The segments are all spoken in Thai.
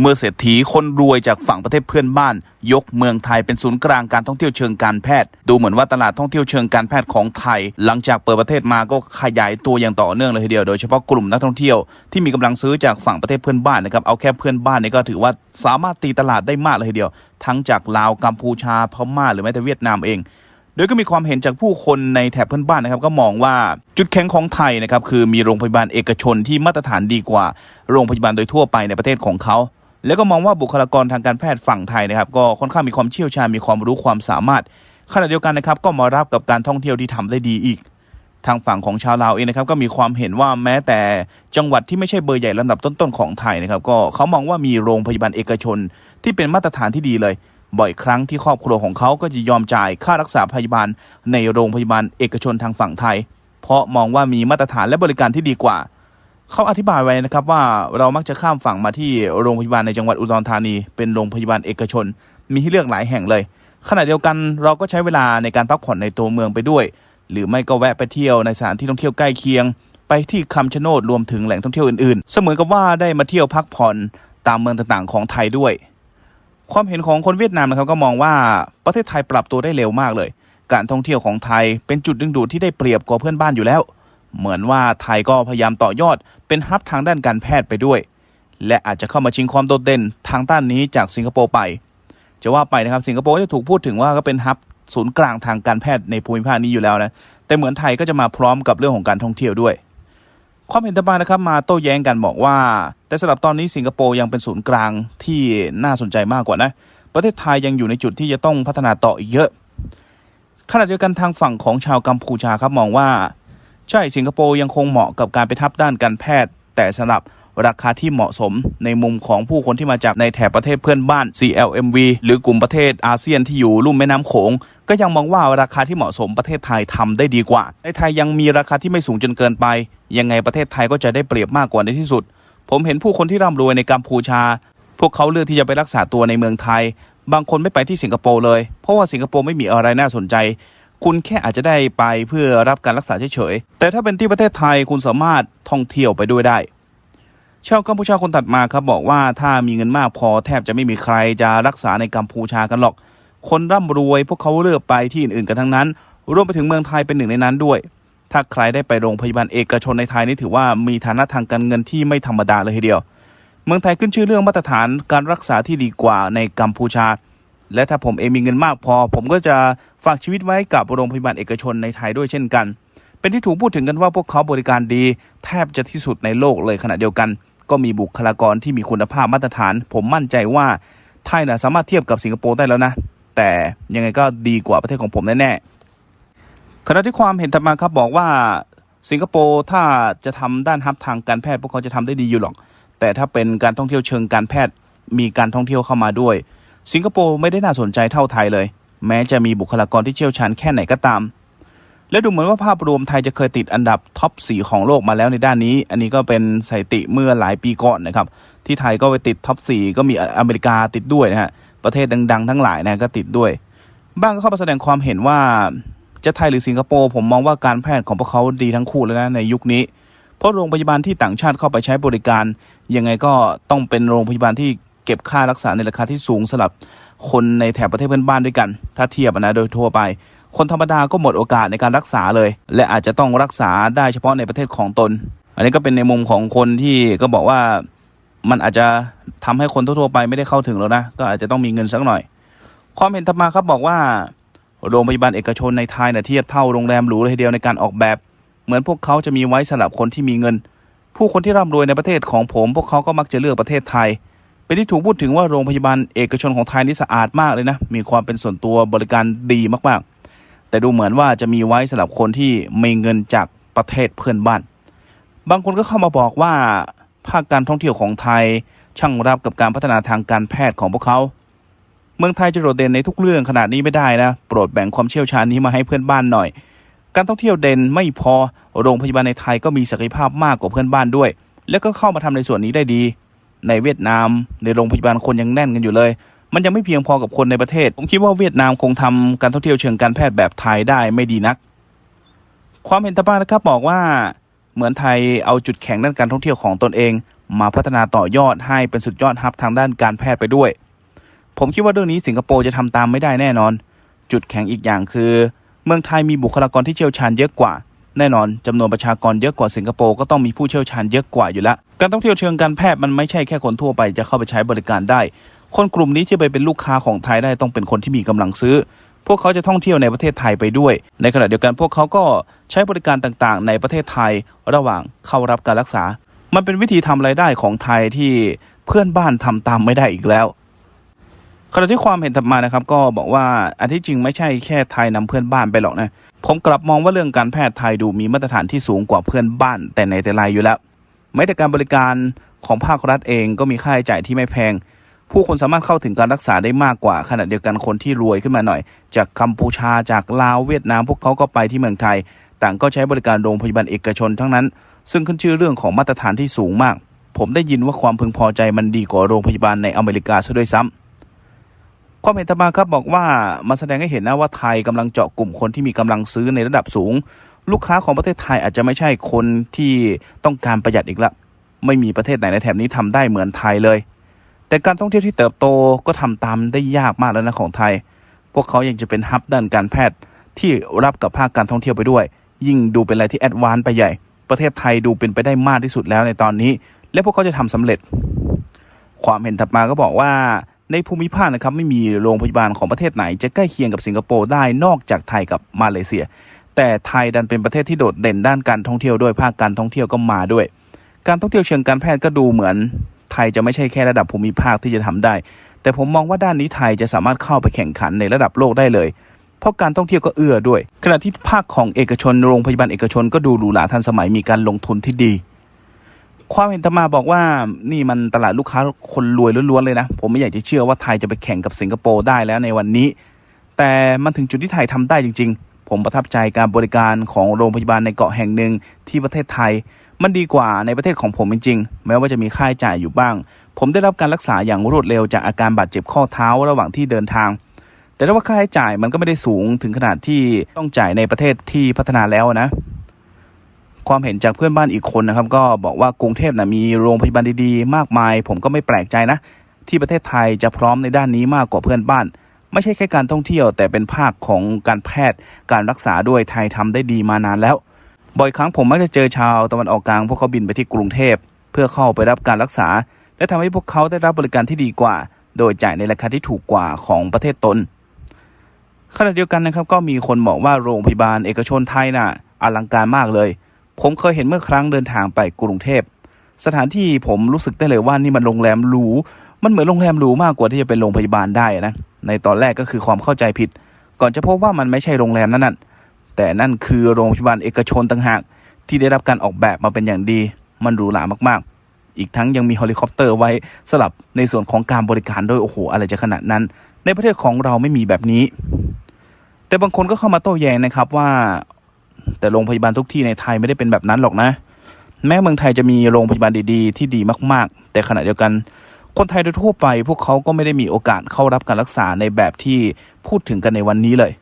เมื่อเศรษฐีคนรวยจากฝั่งประเทศเพื่อนบ้าน ยกเมืองไทยเป็นศูนย์กลางการท่องเที่ยวเชิงการแพทย์ ดูเหมือนว่าตลาดท่องเที่ยวเชิงการแพทย์ของไทย หลังจากเปิดประเทศมาก็ขยายตัวอย่างต่อเนื่องเลยทีเดียวโดยเฉพาะกลุ่มนักท่องเที่ยวที่มีกำลังซื้อจากฝั่งประเทศเพื่อนบ้านนะครับเอาแค่เพื่อนบ้านนี่ก็ถือว่าสามารถตีตลาดได้มากเลยทีเดียว ทั้งจากลาวกัมพูชาพม่าหรือแม้แต่เวียดนามเองโดยก็มีความเห็นจากผู้คนในแถบเพื่อนบ้านนะครับ ก็มองว่าจุดแข็งของไทยนะครับคือมีโรงพยาบาลเอกชนที่มาตรฐานดีกว่า โรงพยาบาลโดยทั่วไปในประเทศของเขา แล้วก็มองว่าบุคลากรทางการแพทย์ฝั่งไทยนะครับ ก็ค่อนข้างมีความเชี่ยวชาญมีความรู้ความสามารถขณะเดียวกันนะครับ ก็มารับกับการท่องเที่ยวที่ทำได้ดีอีก ทางฝั่งของชาวลาวเองนะครับ ก็มีความเห็นว่าแม้แต่จังหวัดที่ไม่ใช่เบอร์ใหญ่ลำดับต้นๆของไทยนะครับ ก็เขามองว่ามีโรงพยาบาลเอกชน ที่เป็นมาตรฐานที่ดีเลย บ่อยครั้งที่ครอบครัวของเขาก็จะยอมจ่ายค่ารักษาพยาบาล ในโรงพยาบาลเอกชนทางฝั่งไทย เพราะมองว่ามีมาตรฐานและบริการที่ดีกว่า เขาอธิบายไว้นะครับว่าเรามักจะข้ามฝั่งมาที่โรงพยาบาลในจังหวัดอุดรธานี เป็นโรงพยาบาลเอกชน มีให้เลือกหลายแห่งเลย ขณะเดียวกันเราก็ใช้เวลาในการพักผ่อนในตัวเมืองไปด้วย หรือไม่ก็แวะไปเที่ยวในสถานที่ท่องเที่ยวใกล้เคียง ไปที่คำชะโนดรวมถึงแหล่งท่องเที่ยวอื่นๆ เสมือนกับว่าได้มาเที่ยวพักผ่อนตามเมืองต่างๆ ของไทยด้วย ความเห็นของคนเวียดนามนะครับก็มองว่าประเทศไทยปรับตัวได้เร็วมากเลย การท่องเที่ยวของไทยเป็นจุดดึงดูดที่ได้เปรียบกว่าเพื่อนบ้านอยู่แล้ว เหมือนว่าไทยก็พยายามต่อยอดเป็นฮับทางด้านการแพทย์ไปด้วย และอาจจะเข้ามาชิงความโดดเด่นทางด้านนี้จากสิงคโปร์ไป จะว่าไปนะครับสิงคโปร์จะถูกพูดถึงว่าก็เป็นฮับศูนย์กลางทางการแพทย์ในภูมิภาคนี้อยู่แล้วนะแต่เหมือนไทยก็จะมาพร้อมกับเรื่องของการท่องเที่ยวด้วย ความเห็นต่อมานะครับมาโต้แย้งกันบอกว่า แต่สำหรับตอนนี้สิงคโปร์ยังเป็นศูนย์กลางที่น่าสนใจมากกว่านะ ประเทศไทยยังอยู่ในจุดที่จะต้องพัฒนาต่ออีกเยอะขณะเดียวกันทางฝั่งของชาวกัมพูชาครับมองว่า ใช่สิงคโปร์ยังคงเหมาะกับการไปทับด้านการแพทย์ แต่สำหรับราคาที่เหมาะสมในมุมของผู้คนที่มาจากในแถบประเทศเพื่อนบ้าน CLMV หรือกลุ่มประเทศอาเซียนที่อยู่ลุ่มแม่น้ำโขง ก็ยังมองว่าราคาที่เหมาะสมประเทศไทยทำได้ดีกว่า ในไทยยังมีราคาที่ไม่สูงจนเกินไป ยังไงประเทศไทยก็จะได้เปรียบมากกว่าในที่สุด ผมเห็นผู้คนที่ร่ำรวยในกัมพูชา พวกเขาเลือกที่จะไปรักษาตัวในเมืองไทย บางคนไม่ไปที่สิงคโปร์เลย เพราะว่าสิงคโปร์ไม่มีอะไรน่าสนใจ คุณแค่อาจจะได้ไปเพื่อรับการรักษาเฉยๆ แต่ถ้าเป็นที่ประเทศไทยคุณสามารถท่องเที่ยวไปด้วยได้ ชาวกัมพูชาคนถัดมาครับบอกว่าถ้ามีเงินมากพอแทบจะไม่มีใครจะรักษาในกัมพูชากันหรอก คนร่ำรวยพวกเขาเลือกไปที่อื่นๆกันทั้งนั้น รวมไปถึงเมืองไทยเป็นหนึ่งในนั้นด้วย ถ้าใครได้ไปโรงพยาบาลเอกชนในไทยนี่ถือว่ามีฐานะทางการเงินที่ไม่ธรรมดาเลยทีเดียว เมืองไทยขึ้นชื่อเรื่องมาตรฐานการรักษาที่ดีกว่าในกัมพูชา และถ้าผมเองมีเงินมากพอ ผมก็จะฝากชีวิตไว้กับโรงพยาบาลเอกชนในไทยด้วยเช่นกัน เป็นที่ถูกพูดถึงกันว่าพวกเขาบริการดี แทบจะที่สุดในโลกเลยขณะเดียวกัน ก็มีบุคลากรที่มีคุณภาพมาตรฐาน ผมมั่นใจว่าไทยนะสามารถเทียบกับสิงคโปร์ได้แล้วนะ แต่ยังไงก็ดีกว่าประเทศของผมแน่ๆขณะที่ความเห็นถัดมาครับบอกว่าสิงคโปร์ถ้าจะทำด้านฮับทางการแพทย์พวกเขาจะทำได้ดีอยู่หรอก แต่ถ้าเป็นการท่องเที่ยวเชิงการแพทย์มีการท่องเที่ยวเข้ามาด้วย สิงคโปร์ไม่ได้น่าสนใจเท่าไทยเลย แม้จะมีบุคลากรที่เชี่ยวชาญแค่ไหนก็ตาม และดูเหมือนว่าภาพรวมไทยจะเคยติดอันดับท็อปสีของโลกมาแล้วในด้านนี้ อันนี้ก็เป็นสถิติเมื่อหลายปีก่อนนะครับ ที่ไทยก็ไปติดท็อปสีก็มีอเมริกาติดด้วยนะฮะประเทศดัง ๆ ทั้งหลายนะก็ติดด้วย บ้างก็เข้ามาแสดงความเห็นว่าจะไทยหรือสิงคโปร์ผมมองว่าการแพทย์ของพวกเขาดีทั้งคู่แล้วนะในยุคนี้ เพราะโรงพยาบาลที่ต่างชาติเข้าไปใช้บริการ ยังไงก็ต้องเป็นโรงพยาบาลที่ เก็บค่ารักษาในราคาที่สูงสำหรับคนในแถบประเทศเพื่อนบ้านด้วยกัน ถ้าเทียบนะโดยทั่วไป คนธรรมดาก็หมดโอกาสในการรักษาเลย และอาจจะต้องรักษาได้เฉพาะในประเทศของตน อันนี้ก็เป็นในมุมของคนที่ก็บอกว่ามันอาจจะทำให้คนทั่วๆไปไม่ได้เข้าถึงแล้วนะ ก็อาจจะต้องมีเงินสักหน่อย ความเห็นถัดมาครับบอกว่า โรงพยาบาลเอกชนในไทยนะเทียบเท่าโรงแรมหรูเลยทีเดียวในการออกแบบ เหมือนพวกเขาจะมีไว้สำหรับคนที่มีเงิน ผู้คนที่ร่ำรวยในประเทศของผม พวกเขาก็มักจะเลือกประเทศไทย เป็นที่ถูกพูดถึงว่าโรงพยาบาลเอกชนของไทยนี่สะอาดมากเลยนะ มีความเป็นส่วนตัวบริการดีมากๆ แต่ดูเหมือนว่าจะมีไว้สำหรับคนที่มีเงินจากประเทศเพื่อนบ้าน บางคนก็เข้ามาบอกว่าภาคการท่องเที่ยวของไทยช่างรับกับการพัฒนาทางการแพทย์ของพวกเขา เมืองไทยจะโดดเด่นในทุกเรื่องขนาดนี้ไม่ได้นะ โปรดแบ่งความเชี่ยวชาญนี้มาให้เพื่อนบ้านหน่อย การท่องเที่ยวเด่นไม่พอ โรงพยาบาลในไทยก็มีศักยภาพมากกว่าเพื่อนบ้านด้วย แล้วก็เข้ามาทำในส่วนนี้ได้ดี ในเวียดนาม ในโรงพยาบาลคนยังแน่นกันอยู่เลย มันยังไม่เพียงพอกับคนในประเทศ ผมคิดว่าเวียดนามคงทำการท่องเที่ยวเชิงการแพทย์แบบไทยได้ไม่ดีนัก ความเห็นตาบ้านนะครับบอกว่าเหมือนไทยเอาจุดแข็งด้านการท่องเที่ยวของตนเอง มาพัฒนาต่อยอดให้เป็นสุดยอดฮับทางด้านการแพทย์ไปด้วย ผมคิดว่าเรื่องนี้สิงคโปร์จะทำตามไม่ได้แน่นอน จุดแข็งอีกอย่างคือ เมืองไทยมีบุคลากรที่เชี่ยวชาญเยอะกว่า แน่นอนจำนวนประชากรเยอะกว่าสิงคโปร์ก็ต้องมีผู้เชี่ยวชาญเยอะกว่าอยู่แล้ว การท่องเที่ยวเชิงการแพทย์มันไม่ใช่แค่คนทั่วไปจะเข้าไปใช้บริการได้ คนกลุ่มนี้ที่ไปเป็นลูกค้าของไทยได้ต้องเป็นคนที่มีกำลังซื้อ พวกเขาจะท่องเที่ยวในประเทศไทยไปด้วย ในขณะเดียวกันพวกเขาก็ใช้บริการต่างๆ ในประเทศไทยระหว่างเข้ารับการรักษา มันเป็นวิธีทำรายได้ของไทยที่เพื่อนบ้านทำตามไม่ได้อีกแล้ว ขณะที่ความเห็นถัดมานะครับก็บอกว่าอันที่จริงไม่ใช่แค่ไทยนำเพื่อนบ้านไปหรอกนะผมกลับมองว่าเรื่องการแพทย์ไทยดูมีมาตรฐานที่สูงกว่าเพื่อนบ้าน แต่ในแต่ไรอยู่แล้วแม้แต่การบริการของภาครัฐเองก็มีค่าใช้จ่ายที่ไม่แพง ผู้คนสามารถเข้าถึงการรักษาได้มากกว่าขณะเดียวกันคนที่รวยขึ้นมาหน่อย จากกัมพูชาจากลาวเวียดนามพวกเขาก็ไปที่เมืองไทย ต่างก็ใช้บริการโรงพยาบาลเอกชนทั้งนั้น ซึ่งขึ้นชื่อเรื่องของมาตรฐานที่สูงมาก ผมได้ยินว่าความพึงพอใจมันดีกว่าโรงพยาบาลในอเมริกาซะด้วยซ้ำ ความเห็นต่อมาครับบอกว่ามาแสดงให้เห็นนะว่าไทยกำลังเจาะกลุ่มคนที่มีกำลังซื้อในระดับสูง ลูกค้าของประเทศไทยอาจจะไม่ใช่คนที่ต้องการประหยัดอีกละ ไม่มีประเทศไหนในแถบนี้ทำได้เหมือนไทยเลย แต่การท่องเที่ยวที่เติบโตก็ทำตามได้ยากมากแล้วนะของไทย พวกเขายังจะเป็นฮับด้านการแพทย์ที่รับกับภาคการท่องเที่ยวไปด้วย ยิ่งดูเป็นอะไรที่แอดวานซ์ไปใหญ่ ประเทศไทยดูเป็นไปได้มากที่สุดแล้วในตอนนี้ และพวกเขาจะทำสำเร็จ ความเห็นถัดมาก็บอกว่า ในภูมิภาคนะครับไม่มีโรงพยาบาลของประเทศไหน จะใกล้เคียงกับสิงคโปร์ได้นอกจากไทยกับมาเลเซีย แต่ไทยดันเป็นประเทศที่โดดเด่นด้านการท่องเที่ยวด้วยภาคการท่องเที่ยวก็มาด้วย การท่องเที่ยวเชิงการแพทย์ก็ดูเหมือน ไทยจะไม่ใช่แค่ระดับภูมิภาคที่จะทำได้ แต่ผมมองว่าด้านนี้ไทยจะสามารถเข้าไปแข่งขันในระดับโลกได้เลย เพราะการท่องเที่ยวก็เอื้อด้วย ขณะที่ภาคของเอกชนโรงพยาบาลเอกชนก็ดูหรูหราทันสมัยมีการลงทุนที่ดี ความเห็นธรรมาบอกว่านี่มันตลาดลูกค้าคนรวยล้วนๆเลยนะ ผมไม่อยากจะเชื่อว่าไทยจะไปแข่งกับสิงคโปร์ได้แล้วในวันนี้ แต่มันถึงจุดที่ไทยทำได้จริง ๆ ผมประทับใจการบริการของโรงพยาบาลในเกาะแห่งหนึ่งที่ประเทศไทย มันดีกว่าในประเทศของผมจริงๆแม้ว่าจะมีค่าใช้จ่ายอยู่บ้าง ผมได้รับการรักษาอย่างรวดเร็วจากอาการบาดเจ็บข้อเท้าระหว่างที่เดินทาง แต่ถ้าว่าค่าใช้จ่ายมันก็ไม่ได้สูงถึงขนาดที่ต้องจ่ายในประเทศที่พัฒนาแล้วนะ ความเห็นจากเพื่อนบ้านอีกคนนะครับ ก็บอกว่ากรุงเทพนะมีโรงพยาบาลดีๆ มากมาย ผมก็ไม่แปลกใจนะ ที่ประเทศไทยจะพร้อมในด้านนี้มากกว่าเพื่อนบ้าน ไม่ใช่แค่การท่องเที่ยวแต่เป็นภาคของการแพทย์ การรักษาด้วยไทยทำได้ดีมานานแล้ว บ่อยครั้งผมมักจะเจอชาวตะวันออกกลางพวกเขาบินไปที่กรุงเทพ เพื่อเข้าไปรับการรักษา และทำให้พวกเขาได้รับบริการที่ดีกว่า โดยจ่ายในราคาที่ถูกกว่าของประเทศตนขณะเดียวกันนะครับก็มีคนบอกว่าโรงพยาบาลเอกชนไทยน่ะอลังการมากเลย ผมเคยเห็นเมื่อครั้งเดินทางไปกรุงเทพ สถานที่ผมรู้สึกได้เลยว่านี่มันโรงแรมหรู มันเหมือนโรงแรมหรูมากกว่าที่จะเป็นโรงพยาบาลได้นะ ในตอนแรกก็คือความเข้าใจผิด ก่อนจะพบว่ามันไม่ใช่โรงแรมนั่นน่ะแต่นั่นคือโรงพยาบาลเอกชนต่างหาก ที่ได้รับการออกแบบมาเป็นอย่างดี มันหรูหรามากๆ อีกทั้งยังมีเฮลิคอปเตอร์ไว้สลับในส่วนของการบริการด้วยโอ้โหอะไรจะขนาดนั้น ในประเทศของเราไม่มีแบบนี้ แต่บางคนก็เข้ามาโต้แย้งนะครับว่า แต่โรงพยาบาลทุกที่ในไทยไม่ได้เป็นแบบนั้นหรอกนะ แม้เมืองไทยจะมีโรงพยาบาลดีๆ ที่ดีมากๆ แต่ขณะเดียวกัน คนไทยโดยทั่วไป พวกเขาก็ไม่ได้มีโอกาสเข้ารับการรักษาในแบบที่พูดถึงกันในวันนี้เลย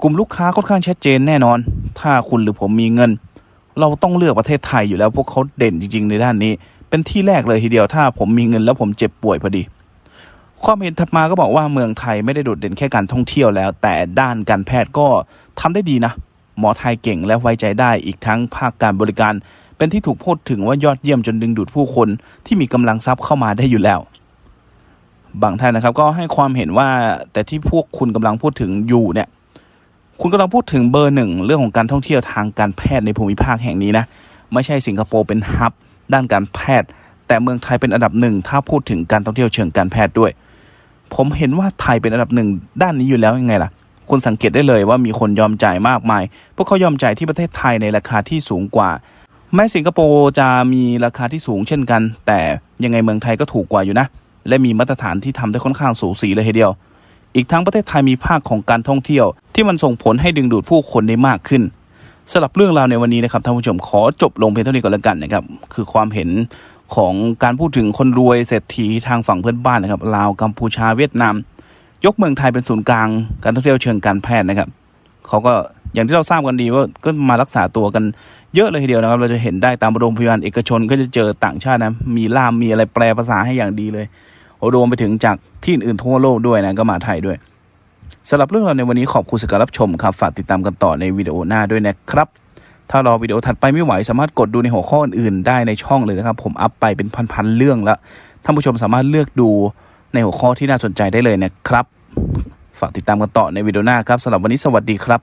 กลุ่มลูกค้าค่อนข้างชัดเจนแน่นอน ถ้าคุณหรือผมมีเงิน เราต้องเลือกประเทศไทยอยู่แล้วพวกเขาเด่นจริง ๆ ในด้านนี้ เป็นที่แรกเลยทีเดียวถ้าผมมีเงินแล้วผมเจ็บป่วยพอดีความเห็นถัดมาก็บอกว่าเมืองไทยไม่ได้โดดเด่นแค่การท่องเที่ยวแล้ว แต่ด้านการแพทย์ก็ทำได้ดีนะ หมอไทยเก่งและไว้ใจได้อีกทั้งภาคการบริการ เป็นที่ถูกพูดถึงว่ายอดเยี่ยมจนดึงดูดผู้คนที่มีกำลังทรัพย์เข้ามาได้อยู่แล้ว บางท่านนะครับก็ให้ความเห็นว่าแต่ที่พวกคุณกำลังพูดถึงอยู่เนี่ยคุณกำลังพูดถึงเบอร์หนึ่งเรื่องของการท่องเที่ยวทางการแพทย์ในภูมิภาคแห่งนี้นะไม่ใช่สิงคโปร์เป็นฮับด้านการแพทย์ แต่เมืองไทยเป็นอันดับหนึ่งถ้าพูดถึงการท่องเที่ยวเชิงการแพทย์ด้วย ผมเห็นว่าไทยเป็นอันดับหนึ่งด้านนี้อยู่แล้วยังไงล่ะ คุณสังเกตได้เลยว่ามีคนยอมจ่ายมากมาย พวกเขายอมจ่ายที่ประเทศไทยในราคาที่สูงกว่า แม้สิงคโปร์จะมีราคาที่สูงเช่นกัน แต่ยังไงเมืองไทยก็ถูกกว่าอยู่นะ และมีมาตรฐานที่ทำได้ค่อนข้างสูสีเลยทีเดียว อีกทั้งประเทศไทยมีภาคของการท่องเที่ยว ที่มันส่งผลให้ดึงดูดผู้คนได้มากขึ้นสำหรับเรื่องราวในวันนี้นะครับท่านผู้ชมขอจบลงเพียงเท่านี้ก่อนแล้วกันนะครับคือความเห็นของการพูดถึงคนรวยเศรษฐีทางฝั่งเพื่อนบ้านนะครับลาวกัมพูชาเวียดนาม ยกเมืองไทยเป็นศูนย์กลางการท่องเที่ยวเชิงการแพทย์นะครับเขาก็อย่างที่เราทราบกันดีว่าก็มารักษาตัวกันเยอะเลยทีเดียวนะครับ เราจะเห็นได้ตามโรงพยาบาลเอกชนก็จะเจอต่างชาตินะ มีล่ามมีอะไรแปลภาษาให้อย่างดีเลยรวมไปถึงจากที่อื่นทั่วโลกด้วยนะก็มาไทยด้วยสำหรับเรื่องราวในวันนี้ขอบคุณสำหรับรับชมครับฝากติดตามกันต่อในวิดีโอหน้าด้วยนะครับ ถ้ารอวิดีโอถัดไปไม่ไหวสามารถกดดูในหัวข้ออื่นๆได้ในช่องเลยนะครับ ผมอัพไปเป็นพันๆเรื่องแล้วท่านผู้ชมสามารถเลือกดู ในหัวข้อที่น่าสนใจได้เลยนะครับ ฝากติดตามกันต่อในวิดีโอหน้าครับสำหรับวันนี้สวัสดีครับ